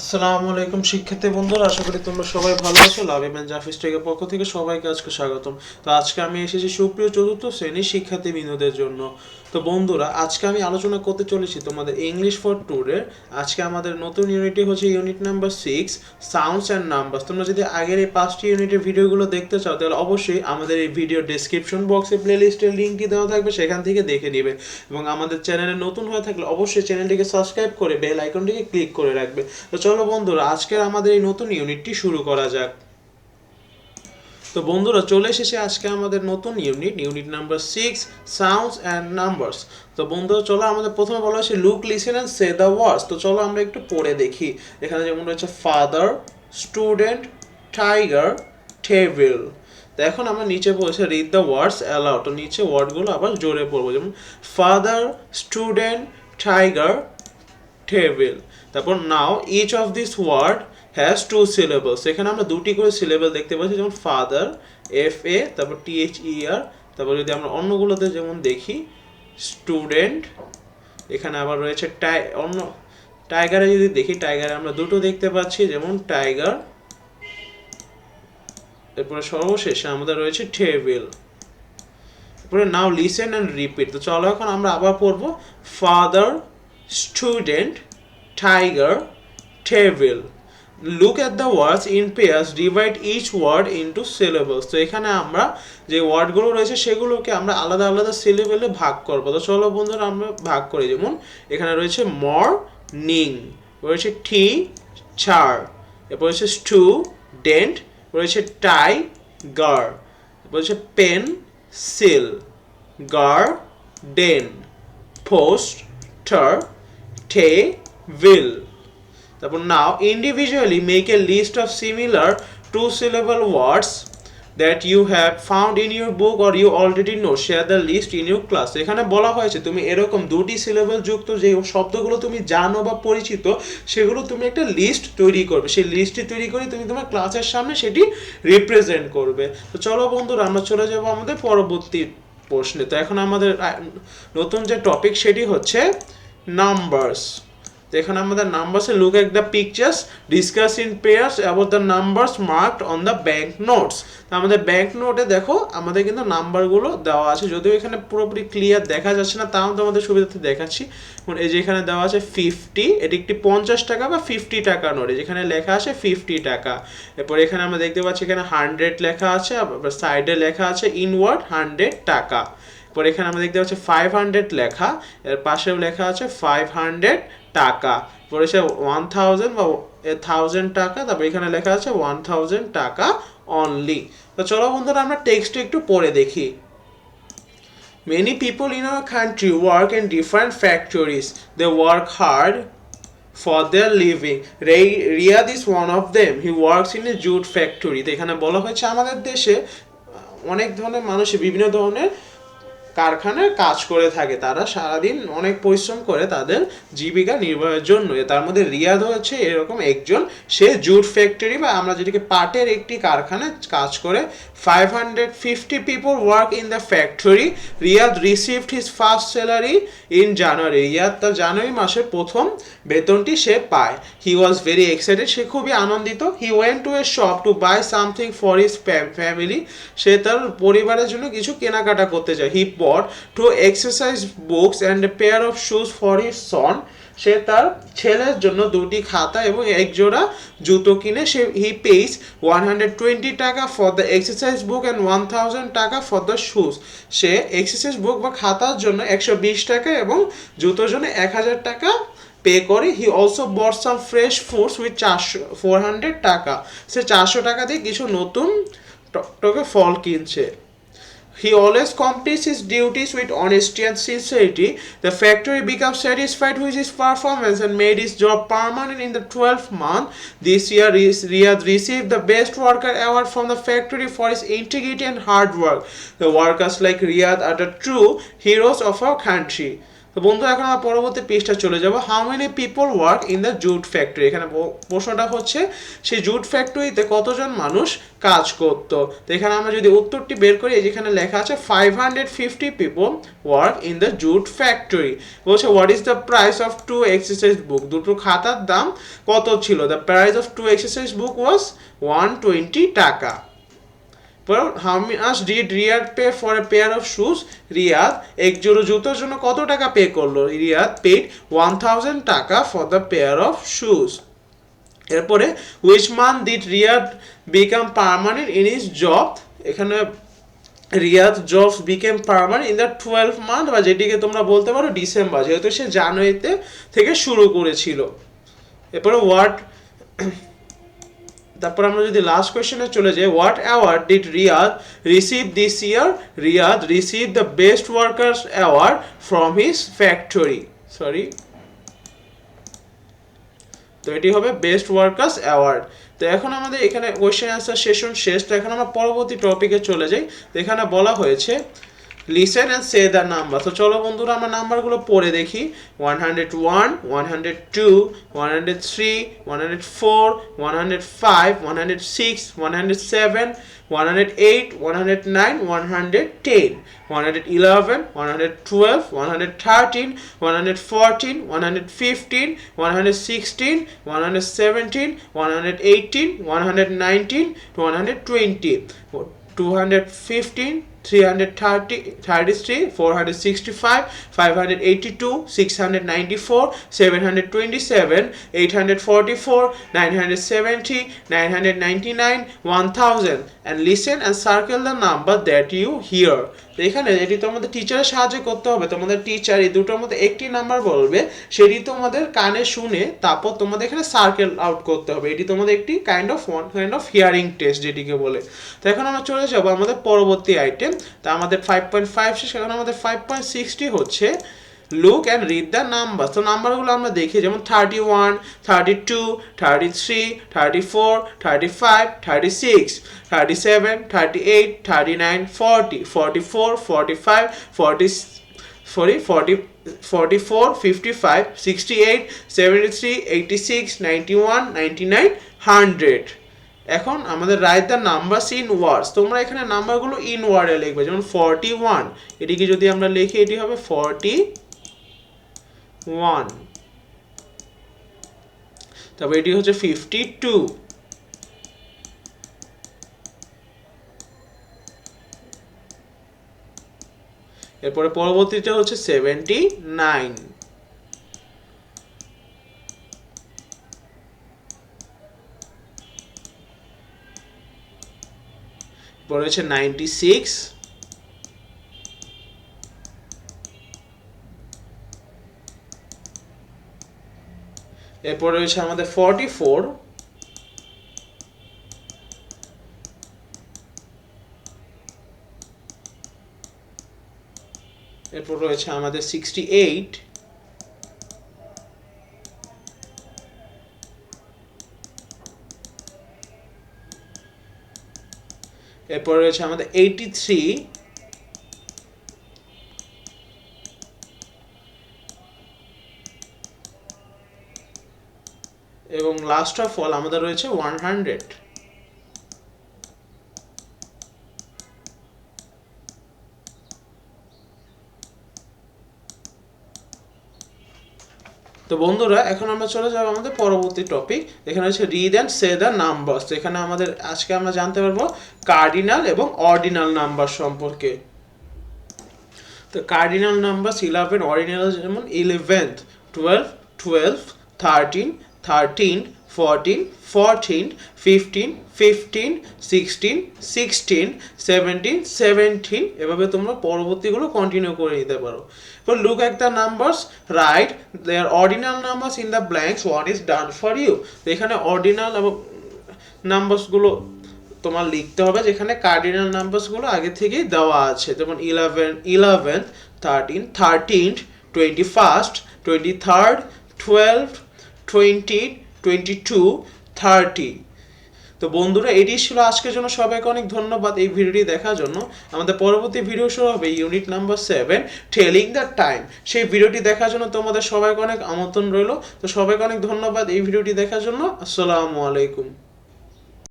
আসসালামু আলাইকুম শিক্ষার্থী বন্ধুরা, আশা করি তোমরা সবাই ভালো আছো। লাভিমেন জাফিস টেকের পক্ষ থেকে সবাইকে আজকে স্বাগতম। তো আজকে আমি এসেছি সুপ্রিয় চতুর্থ শ্রেণির শিক্ষার্থী বিনোদের জন্য। তো বন্ধুরা, আজকে আমি আলোচনা করতে চলেছি তোমাদের ইংলিশ ফর ট্যুরের আজকে আমাদের নতুন ইউনিটটি হচ্ছে unit number six sounds and numbers তোমরা যদি আগের এই পাঁচটি ইউনিটের ভিডিওগুলো দেখতে চাও, তাহলে অবশ্যই আমাদের এই ভিডিও ডেসক্রিপশন বক্সে প্লেলিস্টের লিঙ্কটি দেওয়া থাকবে, সেখান থেকে দেখে নিবে। এবং আমাদের চ্যানেলে নতুন হয়ে থাকলে অবশ্যই চ্যানেলটিকে সাবস্ক্রাইব করে বেল আইকনটিকে ক্লিক করে রাখবে। তো চলো বন্ধুরা, আজকের আমাদের এই নতুন ইউনিটটি শুরু করা যাক। তো বন্ধুরা, চলে এসেছে আজকে আমাদের নতুন unit unit number six sounds and numbers তো বন্ধুরা, চলো আমাদের প্রথমে বলা হয়েছে look listen and say the words তো চলো আমরা একটু পড়ে দেখি। এখানে যেমন রয়েছে ফাদার স্টুডেন্ট টাইগার টেবিল তো এখন আমরা নিচে বলছে রিড দ্য ওয়ার্ডস অ্যালাউ তো নিচে ওয়ার্ডগুলো আবার জোরে পড়ব। যেমন ফাদার স্টুডেন্ট টাইগার টেবিল তারপর now each of this word has two syllables এখানে আমরা দুটি করে সিলেবল দেখতে পাচ্ছি, যেমন ফাদার এফ এ তারপর টি এইচ ই আর তারপর যদি আমরা অন্যগুলোতে যেমন দেখি স্টুডেন্ট এখানে আবার রয়েছে টাই অন্য টাইগারে যদি দেখি টাইগারে আমরা দুটো দেখতে পাচ্ছি, যেমন টাইগার এরপরে সর্বশেষে আমাদের রয়েছে টেবিল এরপরে নাও লিসেন অ্যান্ড রিপিট তো চলো এখন আমরা আবার পড়ব father student tiger table look at the words in pairs divide each word into syllables তো এখানে আমরা যে ওয়ার্ডগুলো রয়েছে, সেগুলোকে আমরা আলাদা আলাদা সিলেবেলে ভাগ করব। তো চলো বন্ধুরা, আমরা ভাগ করি। যেমন, এখানে রয়েছে মর নিং রয়েছে টি চার এরপর রয়েছে স্টু ডেন্ট রয়েছে টাই গার এরপর রয়েছে pencil garden poster table তারপর now individually make a list of similar two syllable words that you have found in your book or you already know share the list in your class এখানে বলা হয়েছে তুমি এরকম দুটি syllable যুক্ত যে শব্দগুলো তুমি জানো বা পরিচিত, সেগুলো তুমি একটা লিস্ট তৈরি করবে। সেই লিস্টটি তৈরি করে তুমি তোমার ক্লাসের সামনে সেটি রিপ্রেজেন্ট করবে। তো চলো বন্ধুরা, আমরা চলে যাব আমাদের পরবর্তী প্রশ্নে। তো এখন আমাদের নতুন যে টপিক সেটি হচ্ছে নাম্বারস তো এখানে আমাদের নাম্বারসে look at the pictures discuss in pairs about the numbers marked on the bank notes তো আমাদের ব্যাংক নোটে দেখো, আমাদের কিন্তু নাম্বারগুলো দেওয়া আছে। যদিও এখানে পুরোপুরি ক্লিয়ার দেখা যাচ্ছে না, তাও তোমাদের সুবিধাতে দেখাচ্ছি। এই যে এখানে দেওয়া আছে ফিফটি এটি একটি পঞ্চাশ টাকা বা ফিফটি টাকা নোট। যেখানে লেখা আছে ফিফটি টাকা। এরপর এখানে আমরা দেখতে পাচ্ছি এখানে হান্ড্রেড লেখা আছে সাইডে লেখা আছে ইনওয়ার্ড হান্ড্রেড টাকা। পরে এখানে আমরা দেখতে পাচ্ছি ফাইভ হান্ড্রেড লেখা। এর পাশেও লেখা আছে ফাইভ হান্ড্রেড টাকা। পরে সে ওয়ান থাউজেন্ড বা থাউজেন্ড টাকা, তারপর এখানে লেখা আছে ওয়ান টাকা অনলি তো চলো বন্ধুরা, আমরা টেক্সট একটু পড়ে দেখি। Many people in our country work in different factories they work hard for their living Riyad is one of them he works in a jute factory তো এখানে বলা হয়েছে আমাদের দেশে অনেক ধরনের মানুষের বিভিন্ন ধরনের কারখানায় কাজ করে থাকে। তারা সারাদিন অনেক পরিশ্রম করে তাদের জীবিকা নির্বাহের জন্য। তার মধ্যে রিয়াদ হচ্ছে এরকম একজন। সে জুট ফ্যাক্টরি বা আমরা যেটাকে পাটের একটি কারখানায় কাজ করে। Five hundred fifty people work in the factory Riyad received his first salary in January Riyad তার জানুয়ারি মাসের প্রথম বেতনটি সে পায়। হি ওয়াজ ভেরি এক্সাইটেড সে খুবই আনন্দিত। He went to a shop to buy something for his family সে তার পরিবারের জন্য কিছু কেনাকাটা করতে চায় he bought two exercise books and pair of shoes for his son সে তার ছেলের জন্য দুটি খাতা এবং এক জোড়া জুতো কিনে সে he pays one hundred twenty taka for the exercise book and one thousand taka for the shoes say exercise book বা খাতার জন্য একশো বিশ টাকা এবং জুতোর জন্য এক হাজার টাকা পে করে। He also bought some fresh foods with চারশো ফোর হান্ড্রেড টাকা। সে চারশো টাকা দিয়ে কিছু নতুন টকটকে ফল কিনছে। He always completes his duties with honesty and sincerity. The factory becomes satisfied with his performance and made his job permanent in the 12th month. This year, Ri- Riyadh received the Best Worker Award from the factory for his integrity and hard work. The workers like Riyadh are the true heroes of our country. তো বন্ধু এখন আমরা পরবর্তী পেজটা চলে যাব। How many people work in the jute factory এখানে প্রশ্নটা হচ্ছে, সেই জুট ফ্যাক্টরিতে কতজন মানুষ কাজ করত? তো এখানে আমরা যদি উত্তরটি বের করি যেখানে লেখা আছে five hundred fifty people work in the jute factory বলছে what is the price of two exercise book দুটো খাতার দাম কত ছিল? The price of two exercise book was one twenty taka. Well, how much did Riyad pay for a pair of shoes? Riyad এক জোড়ো জুতোর জন্য কত টাকা পে করল? Riyad paid one thousand taka for the pair of shoes এরপরে which month did Riyad become permanent in is job এখানে Riyad jobs became permanent in the twelve month বা যেটিকে তোমরা বলতে পারো ডিসেম্বর যেহেতু সে জানুয়ারিতে থেকে শুরু করেছিল। এরপরে ওয়াট তারপর আমরা যদি লাস্ট কোয়েশ্চেনে চলে যাই what award did Riyad receive this year Riyad receive the best workers award from his factory sorry তো এটি হবে বেস্ট ওয়ার্কার্স অ্যাওয়ার্ড তো এখন আমাদের এখানে কোয়েশ্চেন অ্যান্সার সেশন শেষ। তো এখন আমরা পরবর্তী টপিকে চলে যাই। তো এখানে বলা হয়েছে listen and say the number তো চলো বন্ধুরা আমরা নাম্বারগুলো পড়ে দেখি one hundred one one hundred two one hundred three one hundred four one hundred five one hundred six one hundred seven one hundred eight one hundred nine one hundred ten one hundred eleven one hundred twelve one hundred thirteen one hundred fourteen one hundred fifteen one hundred sixteen one hundred seventeen one hundred eighteen one hundred nineteen one hundred twenty two hundred fifteen 330, 33, 465, 582, 694, 727, 844, 970, 999, 1000 and listen and circle the number that you hear. তো এখানে এটি তোমাদের টিচারের সাহায্য করতে হবে। তোমাদের teacher এই দুটোর মধ্যে একটি নাম্বার বলবে, সেটি তোমাদের কানে শুনে তারপর তোমাদের এখানে সার্কেল আউট করতে হবে। এটি তোমাদের একটি kind of one kind of hearing test যেটিকে বলে। তো এখন আমরা চলে যাব আমাদের পরবর্তী আইটেম তা আমাদের ফাইভ পয়েন্ট ফাইভ শেষ এখন আমাদের ফাইভ পয়েন্ট সিক্সটি হচ্ছে look and read the number তো নাম্বারগুলো আমরা দেখি, যেমন thirty one thirty two thirty three thirty four thirty five thirty six thirty seven thirty eight thirty nine forty forty four forty five forty sorry 40 44 55 68 73 86 91 99 100 এখন আমাদের write the numbers in words তোমরা এখানে নাম্বারগুলো ইন ওয়ার্ডে লিখবে, যেমন forty one এটিকে যদি আমরা লিখি, এটি হবে ফর্টি ওয়ান তারপর এটি হচ্ছে ফিফটি টু এরপরে পরবর্তীটা হচ্ছে সেভেন্টি নাইন পরে হচ্ছে নাইনটি সিক্স এরপরে রয়েছে আমাদের ফর্টি ফোর এরপর রয়েছে আমাদের সিক্সটি এইট এরপর রয়েছে আমাদের eighty three last of all আমাদের রয়েছে ওয়ান হান্ড্রেড তো বন্ধুরা, এখন আমরা চলে যাব আমাদের পরবর্তী টপিক এখানে হচ্ছে read and say the numbers তো এখানে আমাদের আজকে আমরা জানতে পারব কার্ডিনাল এবং অর্ডিনাল নাম্বার সম্পর্কে। তো কার্ডিনাল নাম্বার ইলেভেন অর্ডিনাল যেমন eleventh twelve twelve thirteen thirteen fourteen fourteen fifteen fifteen sixteen sixteen seventeen seventeen এভাবে তোমরা পরবর্তীগুলো কন্টিনিউ করে নিতে পারো। এবার look at the numbers write their ordinal numbers in the blanks what is done for you এখানে ordinal এবং নাম্বারসগুলো তোমার লিখতে হবে, যেখানে কার্ডিনাল নাম্বারসগুলো আগে থেকেই দেওয়া আছে। যেমন eleven eleven thirteen thirteen twenty first twenty third twelve twenty twenty two thirty তো বন্ধুরা, এটি ছিল আজকের জন্য। সবাইকে অনেক ধন্যবাদ এই ভিডিওটি দেখার জন্য। আমাদের পরবর্তী ভিডিও শুরু হবে unit number seven telling the time সেই ভিডিওটি দেখার জন্য তোমাদের সবাইকে অনেক আমন্ত্রণ রইল। তো সবাইকে অনেক ধন্যবাদ এই ভিডিওটি দেখার জন্য। আসসালামু আলাইকুম।